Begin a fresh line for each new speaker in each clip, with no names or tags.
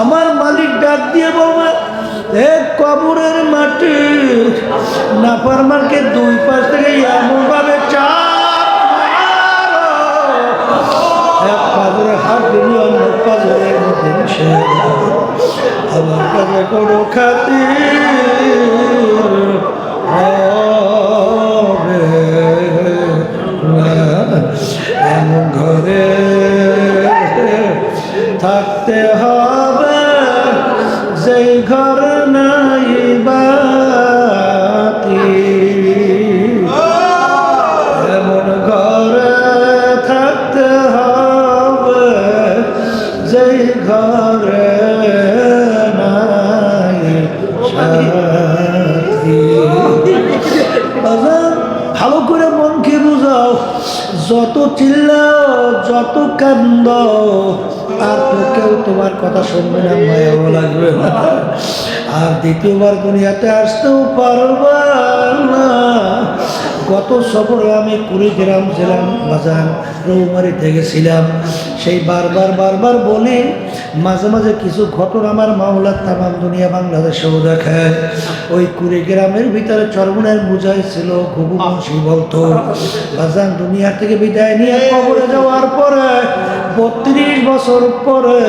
আমার মালিক ডাক দিয়ে বলবে, এ কবরের মাটি নাফারমানকে দুই পাশ থেকে এমন ভাবে চাপ। এক। আমার এমন ঘরে থাকতে হবে যেই ঘর নাই বাতি। এমন ঘরে থাকতে হবে যেই ঘরে নাই ভালো করে মনকে বুঝাও। যত চিল্লাও, যত কান্দ আর তো কেউ তোমার কথা শুনবে না, মায়াও লাগবে না। আর দ্বিতীয়বার দুনিয়াতে আসতেও পারবা না। গত সফরে আমি কুড়িগ্রাম ছিলাম, বাজার রৌমারিতে গেছিলাম সেই বারবার বারবার বলি, মাঝে মাঝে কিছু ঘটনা আমার মাওলার তামাম দুনিয়া বাংলাদেশেও দেখায় ওই কুড়িগ্রামের ভিতরে চরমনের বুঝাই ছিল, ঘুঘু বংশী বলতো, বাজান দুনিয়া থেকে বিদায় নিয়ে কবরে যাওয়ার পরে বত্রিশ বছর পরে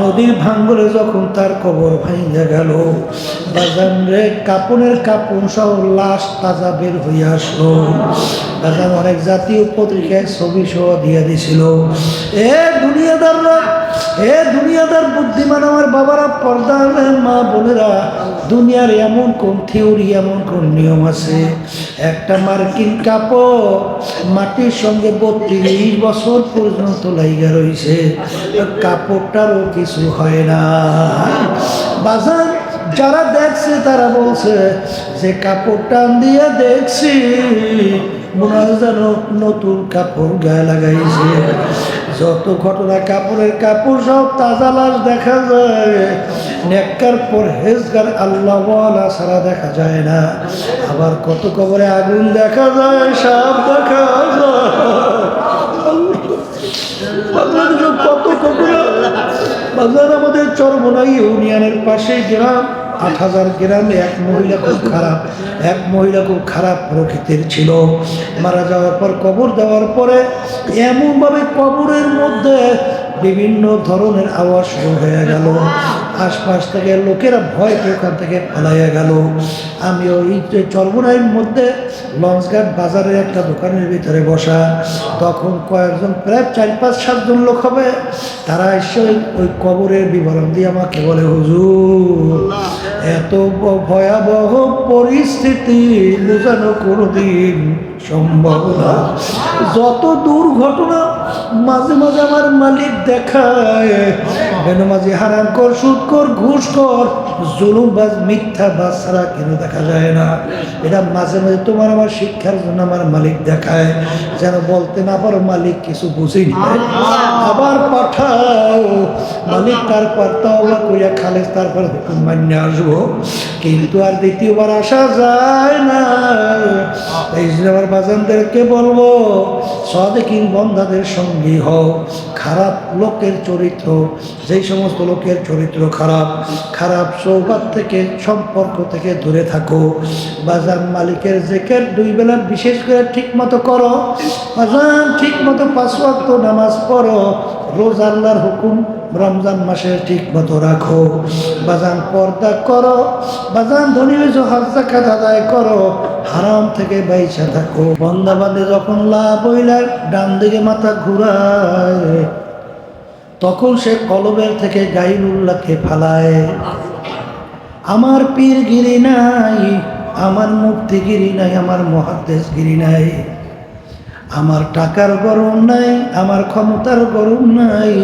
নদীর ভাঙ্গলে যখন তার কবর ভাঙে গেল, বাজান কাপনের কাপন সহ লাশ তাজা বের হইয়া আসলো। বাজান অনেক জাতীয় পত্রিকায় ছবি সহ দিয়ে দিছিল, এ দুনিয়াদাররা এ দুনিয়াদার বুদ্ধিমান আমার বাবারা পর্দা মা বোনেরা, দুনিয়ার এমন কোন থিওরি, এমন কোন নিয়ম আছে? একটা মার্কিন কাপড় মাটির সঙ্গে বত্রিশ বছর পর্যন্ত লাইগা রয়েছে কাপড়টারও কিছু হয় না। বাজার যারা দেখছে, তারা বলছে, যে কাপড় টান দিয়ে দেখছি, মনে হয় যেন নতুন কাপড় গায়ে লাগাইছে। যত ঘটনা, কাপড়ের কাপড় সব তাজা লাশ দেখা যায়। নেককার পর হেজগার আল্লাহ সারা দেখা যায় না। আবার কত কবরে আগুন দেখা যায়, সাপ দেখা যায়। বাজার আমাদের চরমনাই ইউনিয়নের পাশে গ্রাম, আট হাজার গ্রামে এক মহিলা খুব খারাপ, এক মহিলা খুব খারাপ প্রকৃতির ছিল। মারা যাওয়ার পর, কবর দেওয়ার পরে এমনভাবে কবরের মধ্যে বিভিন্ন ধরনের আওয়াজ শুরু হয়ে গেল। আশপাশ থেকে লোকেরা ভয় পেয়ে ওখান থেকে পালাইয়া গেল। আমি ওই যে চরমনাইয়ের মধ্যে লঞ্চঘাট বাজারের একটা দোকানের ভিতরে বসা। তখন কয়েকজন, প্রায় চার, পাঁচ সাতজন লোক হবে। তারা এসে ওই কবরের বিবরণ দিয়ে আমাকে বলে, হুজুর, এত ভয়াবহ পরিস্থিতি বোঝানো কোনোদিন সম্ভব না যত দুর্ঘটনা মাঝে মাঝে আমার মালিক দেখায় মাঝে হারাম কর সুদ কর ঘুষ কর জুলুম বাজ মিথ্যা ছাড়া কেন দেখা যায় না? এটা মাঝে মাঝে তোমার আমার শিক্ষার জন্য আমার মালিক দেখায় যেন বলতে না পারো মালিক কিছু বুঝি না আবার পাঠাও মালিক তারপর তওবা করিয়া খালেজ তারপর হুকুম মান্য আসব। কিন্তু আর দ্বিতীয়বার আসা যায় না। এই জন্য আমার বাজানদেরকে বলব, সদেকিন বন্ধাদের সঙ্গী হও। খারাপ লোকের চরিত্র, যেই সমস্ত লোকের চরিত্র খারাপ খারাপ সৌভাগ থেকে, সম্পর্ক থেকে দূরে থাকো। বাজার মালিকের জেকের দুই বেলা বিশেষ করে ঠিক মতো করো। বাজান ঠিক মতো পাঁচ নামাজ পড়ো। রোজ আল্লাহর হুকুম রমজান মাসে ঠিক মতো রাখো। বাজান পর্দা করো, বাজান ধনী হয়েছ হজ জাকাত আদায় করো, হারাম থেকে বাইসা থাকো। বন্দা বাদে যখন লাভ হইলে ডান দিকে মাথা ঘুরায়, তখন সে কলবের থেকে গাইনুল্লাহকে ফালায়। আমার পীর গিরি নাই, আমার মুক্তিগিরি নাই, আমার মহাদেশগিরি নাই। আমার টাকার গরম নাই, আমার ক্ষমতার গরম নাই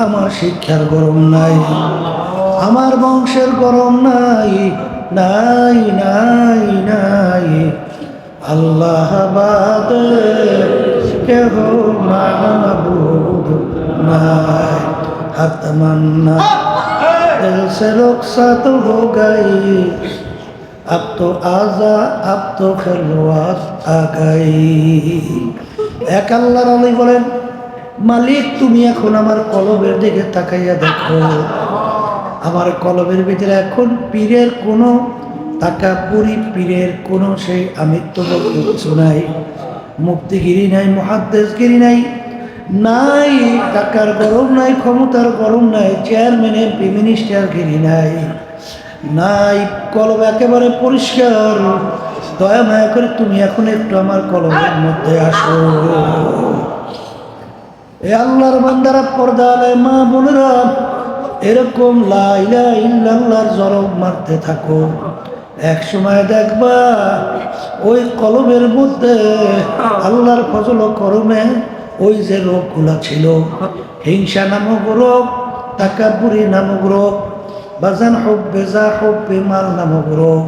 আমার শিক্ষার গরম নাই আমার বংশের গরম নাই নাই নাই নাই আল্লাহ বাদে কেহ মাহবুব নাই হাতমান্না दिल से रुखसत हो गई अब तो आजा अब तो खलवात आ गई এক আল্লাহর আলী বলেন মালিক, তুমি এখন আমার কলবের দিকে তাকাইয়া দেখো। আমার কলবের ভিতরে এখন পীরের কোনো টাকা পুরি, পীরের কোনো সেই আমিত্ব বলতে কিছু নাই। মুক্তিগিরি নাই, মহাদ্দেশগিরি নাই নাই, টাকার গরম নাই, ক্ষমতার গরম নাই, চেয়ারম্যান, এমপি, মিনিস্টারগিরি নাই। নাই, কলব একেবারে পরিষ্কার। দয়া মায়া করে তুমি এখন একটু আমার কলমের মধ্যে আসো। এ আল্লাহর বান্দারা পর্দা আলায় মা বোনেরা, এরকম লাইলা ইল্লাল্লাহর জরব মারতে থাকো। এক সময় দেখবা ওই কলমের মধ্যে আল্লাহর ফজল করমে ওই যে রোগগুলা ছিল। হিংসা নামক রোগ, তাকাবুরি নামক রোগ, বাজান হব্বে যা হব্বে মাল নামক রোগ,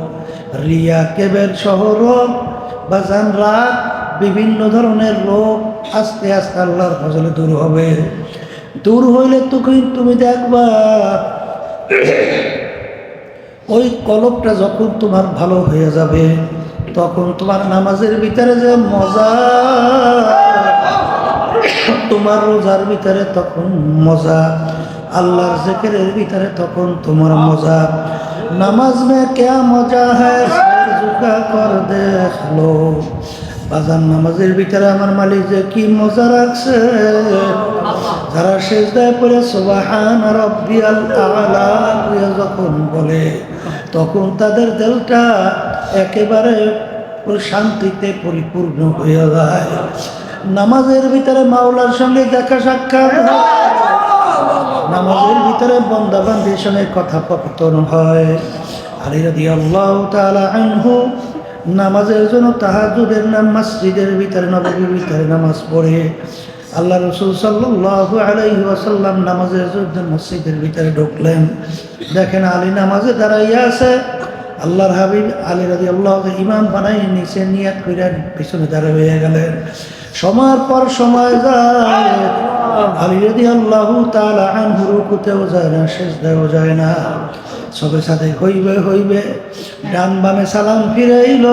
রিয়া কেবের সহ রোগ, বাজান রাগ বিভিন্ন ধরনের রোগ আস্তে আস্তে আল্লাহর ফজলে দূর হবে। দূর হইলে তখন তুমি দেখবা, ওই কলপটা যখন তোমার ভালো হয়ে যাবে, তখন তোমার নামাজের ভিতরে যে মজা, তোমার রোজার ভিতরে তখন মজা, আল্লাহর জেকেরের ভিতরে তখন তোমার মজা। নামাজ মে ক্যা মজা সর ঝুঁকা কর দেখল। বাজার নামাজের ভিতরে আমার মালিক যে কি মজা রাখছে। যারা শেষ দেয় পরে যখন বলে, তখন তাদের দেলটা একেবারে শান্তিতে পরিপূর্ণ হয়ে যায়। নামাজের ভিতরে মাওলার সঙ্গে দেখা সাক্ষাৎ নামাজের ভিতরে বন্দাবান্দির সঙ্গে কথাপতন হয়। আলী রাদি আল্লাহ তালা আনহু নামাজের জন্য তাহাজুদের নাম মসজিদের ভিতরে, নবীর ভিতরে নামাজ পড়ে। আল্লাহ রসুল সাল্লাহ আলাইহি ওয়াসাল্লাম নামাজের জন্য মসজিদের ভিতরে ঢুকলেন। দেখেন আলী নামাজে দাঁড়াইয়া আছে। আল্লাহর হাবিব আলী রাজি আল্লাহ ইমাম বানাই নিচে নিয়াত করে পিছনে দাঁড়িয়ে হয়ে গেলেন। সময়ের পর সময় যায়। আলী রাজি আল্লাহ তালা আনহু রুকুতেও যায় না শেষ দেওয়া যায় না। সবে সাথে হইবে হইবে। ডান বামে সালাম ফিরাইল।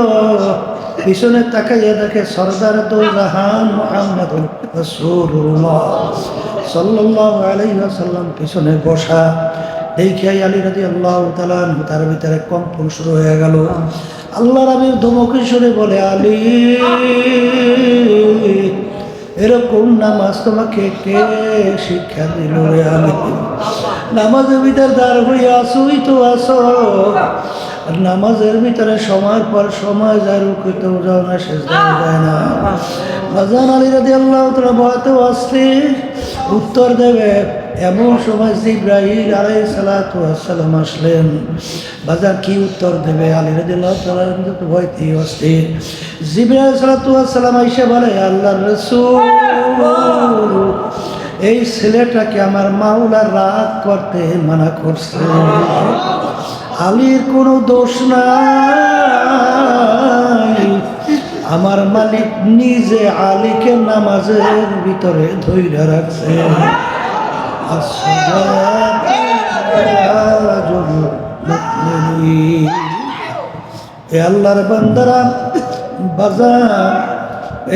পিছনে তাকাইয়া দেখে সর্দার দো জাহান মোহাম্মদ রাসূলুল্লাহ সাল্লাল্লাহু আলাইহি ওয়াসাল্লাম পিছনে বসা। দেখিয়াই আলী রাজি আল্লাহ তালান তার ভিতরে কম্পন শুরু হয়ে গেল। আল্লাহ রাবির ধমকি সুরে বলে, আলী, এরকম নামাজ তোমাকে কে শিক্ষা দিল রে আলী? নামাজের ভিতরে দাঁড় হইয়া আসুই তো আসো। আর নামাজের ভিতরে সময় পর সময় যায় রুকিতেও যাও না, শেষ যায় না। বাজান আলী রাজি আল্লাহ তোরা বহাতেও আসতে উত্তর দেবে, এমন সময় জিব্রাহিল আলাই সালাতাম আসলেন। বাজার কি উত্তর দেবে? আলী রাজি আল্লাহ তালা তো ভয়তে অস্থির জিব্রাহিল সালাতাম আইসে বলে আল্লাহ রসুল এই ছেলেটাকে আমার মাওলা রাগ করতে মানা করছে। আলীর কোনো দোষ নাই। আমার মালিক নিজে আলীকে নামাজের ভিতরে ধৈর্য রাখছে। আল্লাহর বান্দারা বাজার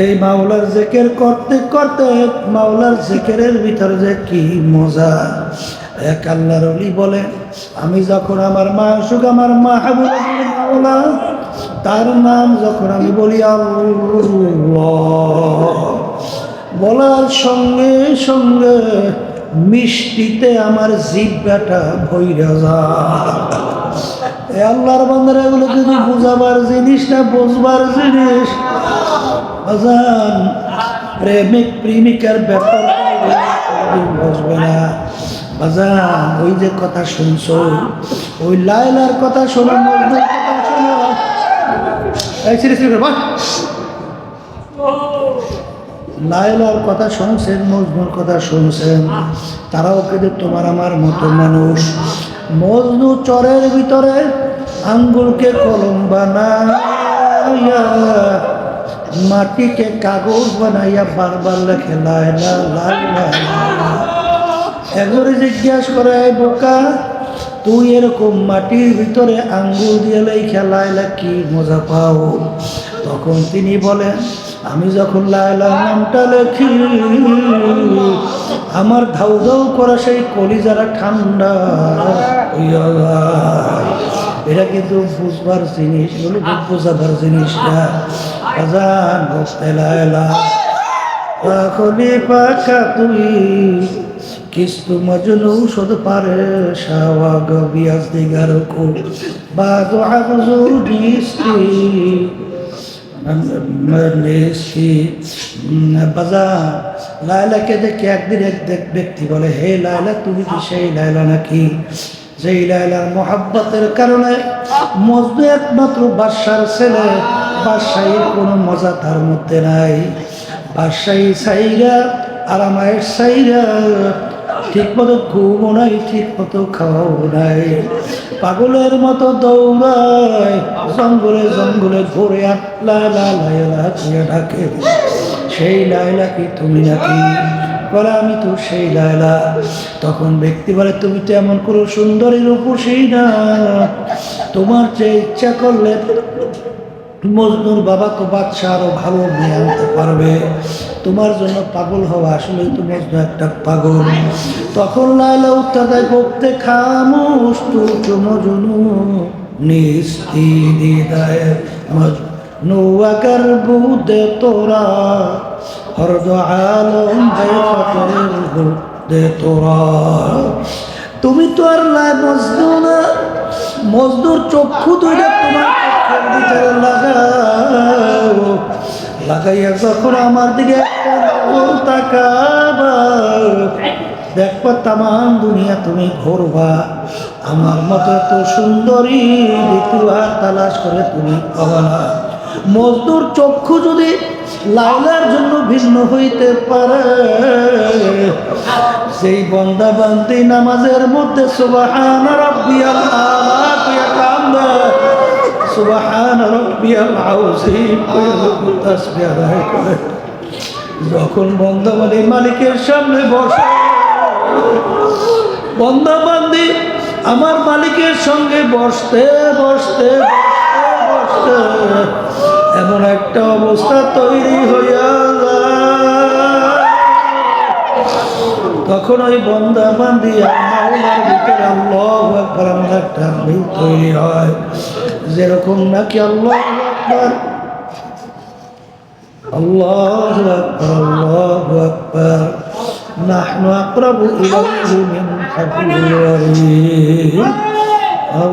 এই মাওলার জেকের করতে করতে মাওলার জেকেরের ভিতরে যে কি মজা। এক আল্লাহর অলি বলে, আমি যখন আমার মা সুখ আমার মা মাওলা, তার নাম যখন আমি বলি বলার সঙ্গে সঙ্গে মিষ্টিতে আমার জিব্বাটা ভৈরা যায়। আল্লাহর বান্দারা এগুলো যদি বুঝাবার জিনিস না, বুঝবার জিনিস বাজান প্রেমিক প্রেমিকার ব্যাপার বুঝবে না। বাজান ওই যে কথা শুনছো ওই লাইলার কথা শোনো মজদুর কথা শোনো। এই সিরিয়াস বল লায়লার কথা শুনছেন মজনুর কথা শুনছেন তারাও কিন্তু তোমার আমার মতো মানুষ। মজনু চরের ভিতরে আঙ্গুলকে কলম বানাইয়া মাটিকে কাগজ বানাইয়া বারবার লেখে লাইলা লাইলা একবারে জিজ্ঞাসা করে বোকা, তুই এরকম মাটির ভিতরে আঙ্গুল দিয়ে লেখা লাইলা কি মজা পাও তখন তিনি বলেন, আমি যখন লাইলা নামটা লেখি, আমার ধাউ ধাউ করা সেই কলিজারা ঠান্ডা। এটা কিন্তু বুঝবার জিনিস, এগুলো বোঝাবার জিনিস না। আজান লাইলা খলি পাখা তুই, কিস্তু মজনু শুধ পারে শাওয়াগ বিয়াজ দিগার কো। বাদু আবজুর দিস্তি মিষ্টি বাজার, লায়লাকে দেখে একদিন এক ব্যক্তি বলে, হে লায়লা, তুমি কি সেই লায়লা নাকি? যেই লায়লার মোহাব্বতের কারণে মজদু একমাত্র বাদশার ছেলে বাদশাহীর কোনো মজা তার মধ্যে নাই বাদশাহী সাইরা আরামায়ের সাইরা ঠিক মতো ঘুমও নাই ঠিক মতো খাওয়াও নাই পাগলের মতো দৌড়ায় জঙ্গলে জঙ্গলে ঘুরে লা লা লাইলা দিয়ে ডাকে সেই লাইলা কি তুমি নাকি বলে, আমি তো সেই লাইলা তখন ব্যক্তি বলে, তুমি তো এমন কোনো উপর সেই না। তোমার যে ইচ্ছা করলে মজনুর বাবা তো বাচ্চা আরও ভালো নিয়ে আনতে পারবে। তোমার জন্য পাগল হওয়া আসলে তো মজনু একটা পাগল। তখন লাইলা উত্তর দেয় বকতে খামোশ তু মজনু নিস্তি দিদায় মজনু আকার বুদে তোরা হরদ আলম তুমি তো আর লাই মজনু না। মজদুর চক্ষু দুইটা তোমার ভিতরে লাগাও। লাগাইয়া যখন আমার দিকে তাকাবা, দেখবা তামাম দুনিয়া তুমি ঘুরবা। আমার মতো এত সুন্দরী তালাশ করে তুমি পাবা না। মজদুর চক্ষু যদি লাইলার জন্য ভিন্ন হইতে পারে। সেই বন্দা বান্দি নামাজের মধ্যে সুবাহান সুবাহান করে। যখন বন্দা মালিকের সামনে বসে, বন্দা বান্দি আমার মালিকের সঙ্গে বসতে বসতে বসতে বসতে তৈরি হইয়া তখন ওই বন্দা বান্দি মাওলার ভিতরে আল্লাহ একবার আমার একটা তৈরি হয়। যেরকম নাকি আল্লাহ একবার আল্লাহ আকবার আল্লাহ আকবার। নাহনু আকরাবু ইলাইহি মিন হাবলিল ওয়ারিদ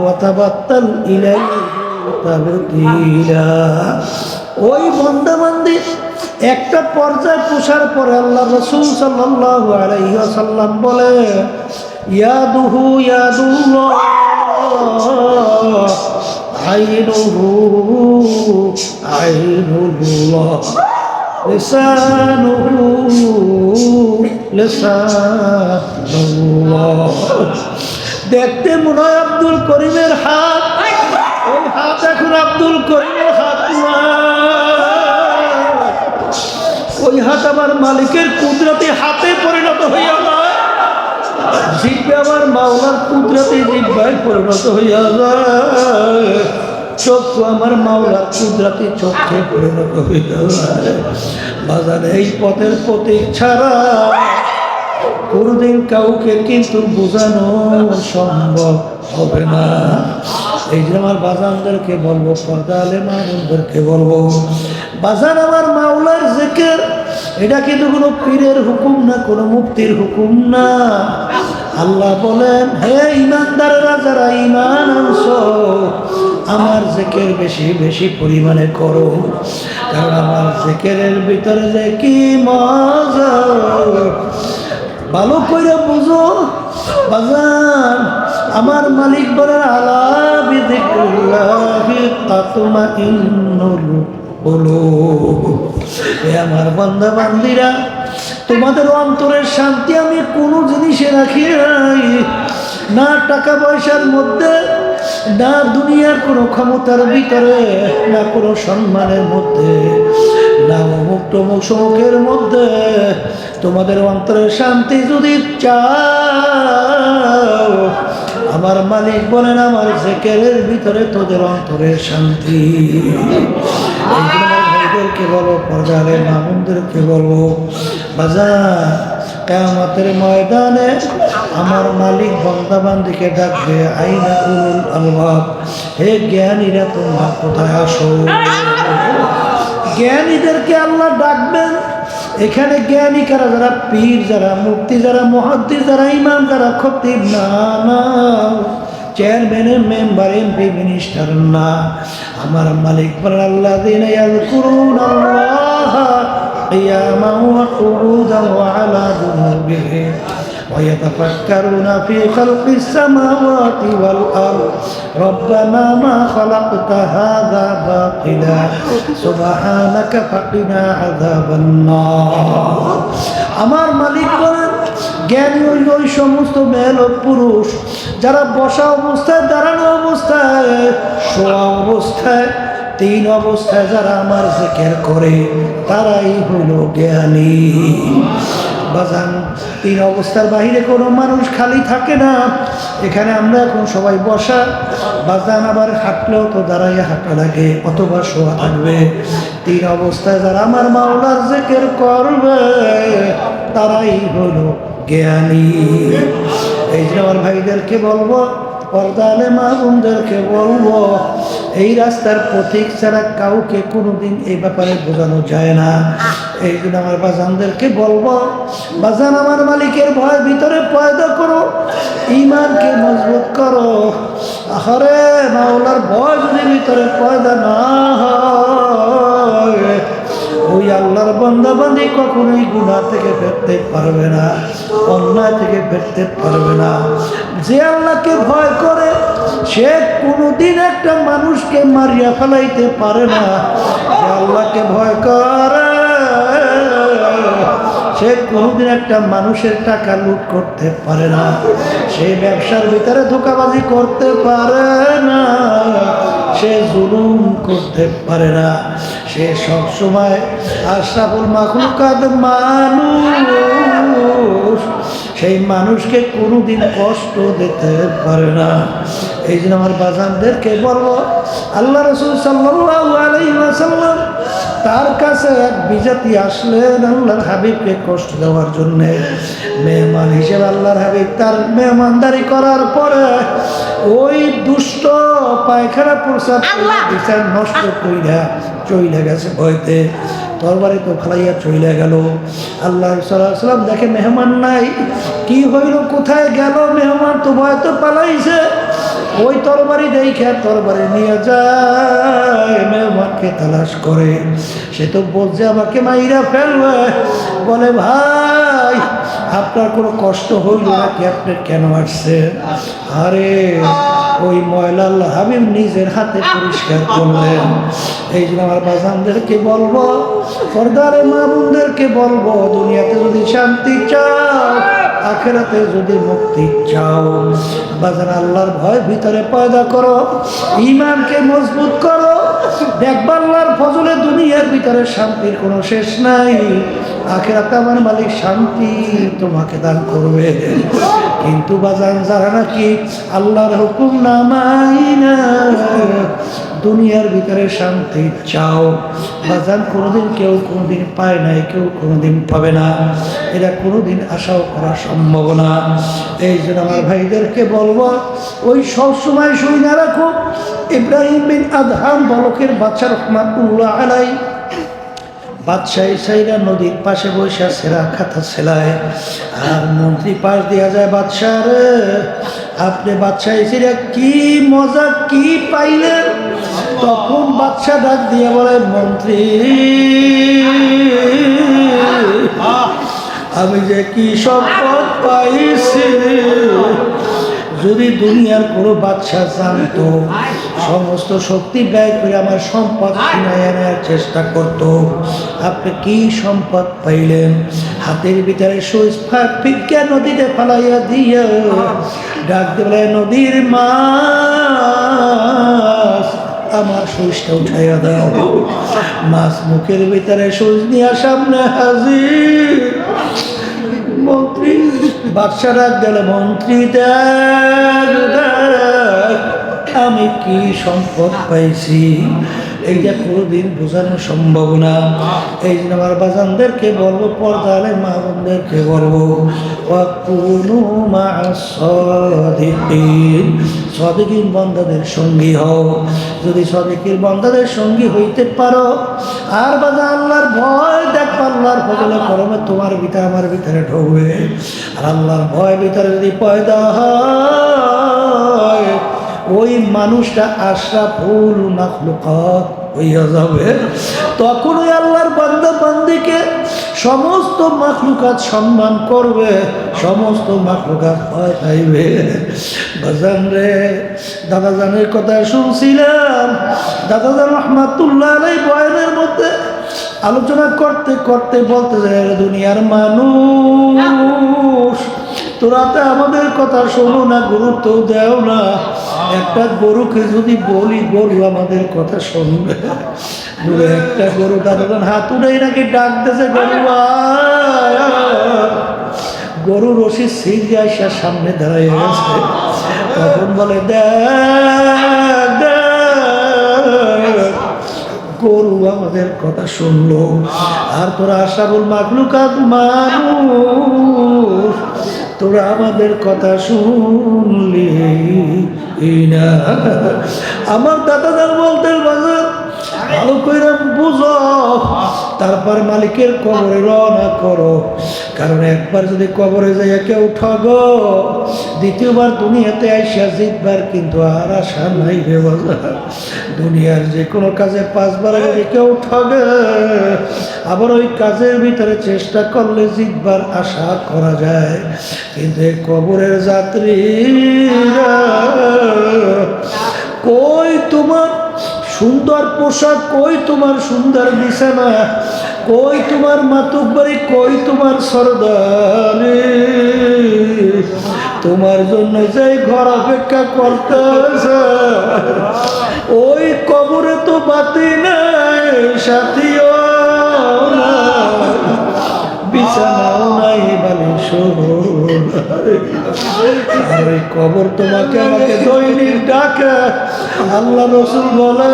ওয়া তাবাত্তাল ইলাইহি ওই বন্দাবান্দি একটা পর্যায়ে পোষার পরে আল্লাহ রসুল ওয়াসাল্লাম বলে, ইয়াদুহু ইয়াদুল্লাহ দেখতে মনে হয় আব্দুল করিমের হাত। ওই হাত এখন আব্দুল করিমের হাত। ওই হাত আমার মালিকের কুদরতি হাতে পরিণত হইয়া যায়। জিব্বে আমার মাওলার কুদরতি জিব্বায় পরিণত হইয়া যায়। চক্ষু আমার মাওলার কুদরতি চক্ষে পরিণত হইয়া যায়। বাজারে এই পথের প্রতীক ছাড়া কোনোদিন কাউকে কিন্তু বোঝানো সম্ভব হবে না। এই যে আমার বাজানদেরকে বলব, পর্দা আলে মানুষদেরকে বলব, বাজান আমার মাওলার এটা কিন্তু কোনো পীরের হুকুম না, কোনো মুক্তির হুকুম না? আল্লাহ বলেন, হে ইমানদারেরা, যারা ইমান আনছো, আমার জেকের বেশি বেশি পরিমাণে করো। কারণ আমার জেকেরের ভিতরে যে কি মজা। ভালো করে বুঝো, বাজান, আমার মালিক বলেন, আলা বিদিক্রিল্লাহি তাতমাইন্নুল কুলুব এ আমার বান্দা বান্দিরা তোমাদের অন্তরের শান্তি আমি কোনো জিনিসে রাখি নাই। না টাকা পয়সার মধ্যে, না দুনিয়ার কোনো ক্ষমতার ভিতরে, না কোনো সম্মানের মধ্যে, না অমুক টমুক সমুখের মধ্যে, তোমাদের অন্তরের শান্তি যদি চাও, আমার মালিক বলেন আমার জেকেরের ভিতরে তোদের অন্তরের শান্তি। ভাইদেরকে বলো, পর্দারে মামুনদেরকে ময়দানে আমার মালিক বন্দাবান্দিকে ডাকবে, আইনা উলুল আলবাব। হে জ্ঞানীরা, তোমরা কোথায় আসো? জ্ঞানীদেরকে আল্লাহ ডাকবেন। এখানে জ্ঞানী কারা? যারা পীর, যারা মুক্তি যারা মহাদ্দি যারা ইমাম, যারা খতিব, না না। চেয়ারম্যানের মেম্বার, এমপি, মিনিস্টার, না। আমার মালিক বলেন আল্লাহ দিন করুন আল্লাহ قياما وقعودا وعلى جنوبهم ويتفكرون في خلق السماوات والأرض ربنا ما خلقت هذا باطلا سبحانك فقنا عذاب النار আমার মালিক বলেন জ্ঞানী ওই ওই সমস্ত মেল ও পুরুষ, যারা বসা অবস্থায়, দাঁড়ানো অবস্থায়, শোয়া অবস্থায়, তিন অবস্থায় যারা আমার জেকের করে, তারাই হলো জ্ঞানী। বাজান, তিন অবস্থার বাহিরে কোনো মানুষ খালি থাকে না। এখানে আমরা এখন সবাই বসা। বাজান আবার হাঁটলেও তো দাঁড়াইয়া হাঁটা লাগে, অথবা শোয়া থাকবে। তিন অবস্থায় যারা আমার মাওলার জেকের করবে, তারাই হলো জ্ঞানী। এই যে আমার ভাইদেরকে বলব, পর্দালে মা বলব, এই রাস্তার পথিক ছাড়া কাউকে কোনোদিন এই ব্যাপারে বোঝানো যায় না। এই জন্য আমার বাজানদেরকে বলব, বাজান আমার মালিকের ভয় ভিতরে পয়দা করো ইমানকে মজবুত করো। আহরে, মাওলার ভয় যদি ভিতরে পয়দা না হয় ওই আল্লাহর বন্দাবান্দি কখনোই গুণা থেকে ফেরতে পারবে না, অন্যায় থেকে ফেরতে পারবে না। যে আল্লাহকে ভয় করে, সে কোনোদিন একটা মানুষকে মারিয়া ফেলাইতে পারে না। যে আল্লাহকে ভয় করে, সে কোনোদিন একটা মানুষের টাকা লুট করতে পারে না। সে ব্যবসার ভিতরে ধোকাবাজি করতে পারে না। সে জুলুম করতে পারে না। সে সব সময় আশরাফুল মাখলুকাত মানুষ। সেই মানুষকে কোনোদিন কষ্ট দিতে পারে না। এই জন্য আমার বাজানদেরকে বলব আল্লাহ রসুল আলাইসাল্লাম তার কাছে এক বিজাতি আসলেন আল্লাহর হাবিবকে কষ্ট দেওয়ার জন্যে। মেহমান হিসেবে আল্লাহর হাবিব তার মেহমানদারি করার পরে ওই দুষ্ট পায়খানা প্রসাদ নষ্ট কইরা চইলে গেছে ভয়তে। তরবারে তো খালাইয়া চইলে গেল। আল্লাহ সাল্লাম দেখে মেহমান নাই। কি হইল, কোথায় গেল মেহমান? তো ভয় তো পালাইছে। ওই তরবারি দেখে তরবারি নিয়ে যায়, মেহমানকে তালাশ করে। সে তো বলছে, আমাকে মাইরা ফেলবে। বলে, ভাই, আপনার কোনো কষ্ট হইল নাকি? আপনি কেন আসছেন আরে ওই ময়লা আল্লাহ হাবিব নিজের হাতে পরিষ্কার করলেন। এই জন্য আমার বাজানদেরকে বলব পর্দারে মা বোনদেরকে বলব, দুনিয়াতে যদি শান্তি চাও, আখেরাতে যদি মুক্তি চাও বাজার আল্লাহর ভয় ভিতরে পয়দা করো ইমানকে মজবুত করো দেখবা আল্লাহর ফজলে দুনিয়ার ভিতরে শান্তির কোনো শেষ নাই। আখেরাতে আমার মালিক শান্তি তোমাকে দান করবে। কিন্তু বাজান, যারা নাকি আল্লাহর হুকুম না মাইনা দুনিয়ার ভিতরে শান্তি চাও। বাজান কোনোদিন কেউ কোনোদিন পায় নাই, কেউ কোনোদিন পাবে না। এরা কোনোদিন আশাও করা সম্ভব না। এই জন্য আমার ভাইদেরকে বলব, ওই সব সময় না রাখো, ইব্রাহিম বিন আদহাম বলকের বাচ্চা রহমাতুল্লাহ আলাই বাদশাহ সাইরা নদীর পাশে বসে সেরা খাতা সেলায় আর মন্ত্রী পাশ দেওয়া যায়, বাদশাহ আপনি বাদশাহ এসিরা কি মজা, কি পাইলেন? তখন বাদশাহ ডাক দিয়ে বলে, মন্ত্রী, আমি যে কি সম্পদ পাইছি যদি দুনিয়ার কোনো বাদশাহ জানতো, সমস্ত শক্তি ব্যয় করে আমার সম্পদ ছিনাই আনার চেষ্টা করত। আপনি কি সম্পদ পাইলেন? হাতের ভিতরে সুইচ ফিকা নদীতে ফালাইয়া দিয়া ডাক দেবে নদীর মাছ, আমার সুইচটা উঠাইয়া দাও। মাছ মুখের ভিতরে সুইচ নিয়ে সামনে হাজির। বাদশা ডাক গেল মন্ত্রী দেখ, আমি কি সম্পদ পাইছি? এইটা কোনোদিন বোঝানো সম্ভব না। এই জন্য আমার বাজানদেরকে বলব পর্দালে মা বোনদেরকে বলব সদিকিন বন্দাদের সঙ্গী হও। যদি সদিকির বন্দাদের সঙ্গী হইতে পারো, আর বাজা আল্লাহর ভয় দেখো আল্লাহর ফজলে করমে তোমার ভিতরে আমার ভিতরে ঢুকবে। আর আল্লাহর ভয় ভিতরে যদি পয়দা হয় ওই মানুষটা আশরা ফুল মাখলুকাত। হইয়া যাবে তখন ওই আল্লাহর বান্দা বান্দিকে সমস্ত মাখলুকাত সম্মান করবে, সমস্ত মাখলুকাত ভয় পাইবে। বাজান রে দাদা জানের কথা শুনছিলাম দাদা জান রহমাতুল্লাহ এই বয়ানের মধ্যে আলোচনা করতে করতে বলতে যায় দুনিয়ার মানুষ তোরা তো আমাদের কথা শোনো না গুরুত্ব দেও না। একটা গরুকে যদি বলি, গরু আমাদের কথা শুনবে। একটা গরু দাদাজন হাত উঠেই নাকি ডাকতেছে গরু। গরু রশি সিঁড়ি আসা সামনে দাঁড়ায় গেছে তখন বলে গরু আমাদের কথা শুনলো। আর তোরা আশাবুল মাকলুকাত মানুষ তোরা আমাদের কথা শুনলি। না আমার দাদাদার বলতেন বাজার ভালো করে বুঝো। তারপর মালিকের কবরে রওনা করো। কারণ একবার যদি কবরে যাইয়া কেউ ঠগ, দ্বিতীয়বার দুনিয়াতে আইসা জিতবার কিন্তু আর আশা নাই রে দুনিয়ার যে কোনো কাজে পাঁচবার যদি কেউ ঠগে, আবার ওই কাজের ভিতরে চেষ্টা করলে জিতবার আশা করা যায়। কিন্তু কবরের যাত্রীরা, কই তোমার সুন্দর পোশাক কই তোমার সুন্দর বিছানা? কই তোমার মাতুক বাড়ি? কই তোমার সরদারি? তোমার জন্য যেই ঘর অপেক্ষা করতেছে, ওই কবরে তো বাতি নাই, সাথীও নাই, বিছানাও নাই বালিশ আর কবর তোমাকে আমাকে দৈনিক ডাকে। আল্লাহ রসুল বলে,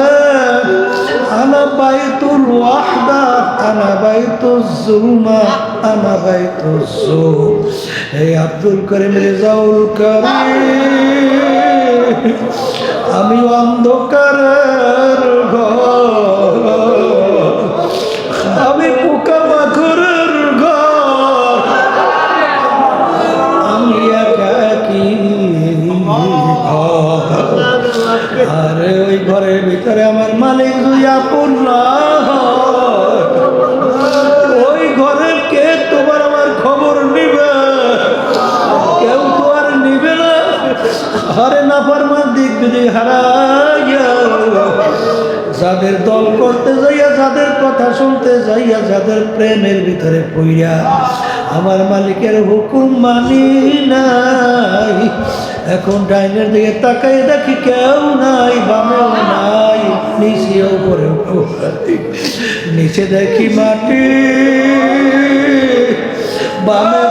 আনা বাইতুল ওয়াহদা, আনা বাইতুল জুলমা আনা বাইতুল জুল এই আব্দুল করিম রেজাউল করিম আমি অন্ধকারের ঘর আরে না পারমান দিক যদি হারাইয়া যাদের দল করতে যাইয়া, যাদের কথা শুনতে যাইয়া, যাদের প্রেমের ভিতরে পইয়া আমার মালিকের হুকুম মানি নাই। এখন ডাইনের দিকে তাকাই দেখি কেউ নাই, বামেও নাই নিচে উপরে নিচে দেখি মাটি, বামে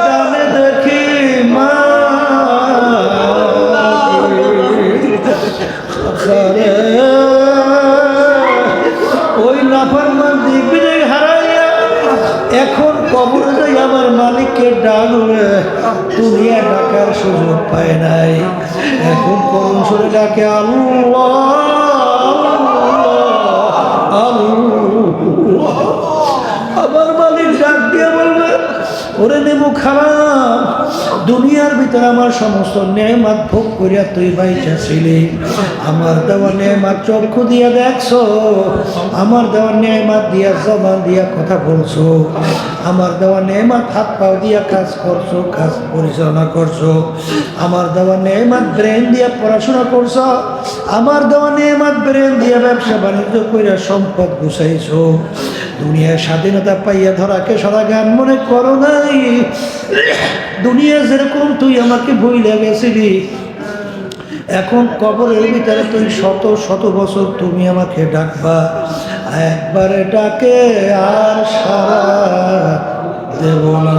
এখন কবরে যাই আমার মালিককে ডাকবে দুনিয়া ডাকার সুযোগ পায় নাই। এখন কবর সুরে ডাকে, আল্লাহ আলু আমার মালিক ডাক ওরে নেবু খারাপ দুনিয়ার ভিতরে আমার সমস্ত নেমাত ভোগ করিয়া তুই বাইচা ছিলি। আমার দেওয়া নেমাত চক্ষু দিয়া দেখছ। আমার দেওয়া নেমাত দিয়া জবান দিয়া কথা বলছো। আমার দেওয়া নেমাত হাত পাও দিয়া কাজ করছ, কাজ পরিচালনা করছ। আমার দেওয়া নেমাত ব্রেন দিয়া পড়াশোনা করছ। আমার দেওয়া নেমাত ব্রেন দিয়া ব্যবসা বাণিজ্য কইরা সম্পদ গুছাইছো। দুনিয়ার স্বাধীনতা পাইয়া ধরাকে সরা গান মনে করো নাই। দুনিয়া যেরকম তুই আমাকে বইলে গেছিলি, এখন কবরের ভিতরে তুই শত শত বছর তুমি আমাকে ডাকবা, একবারে ডাকে আর সারা দেব না।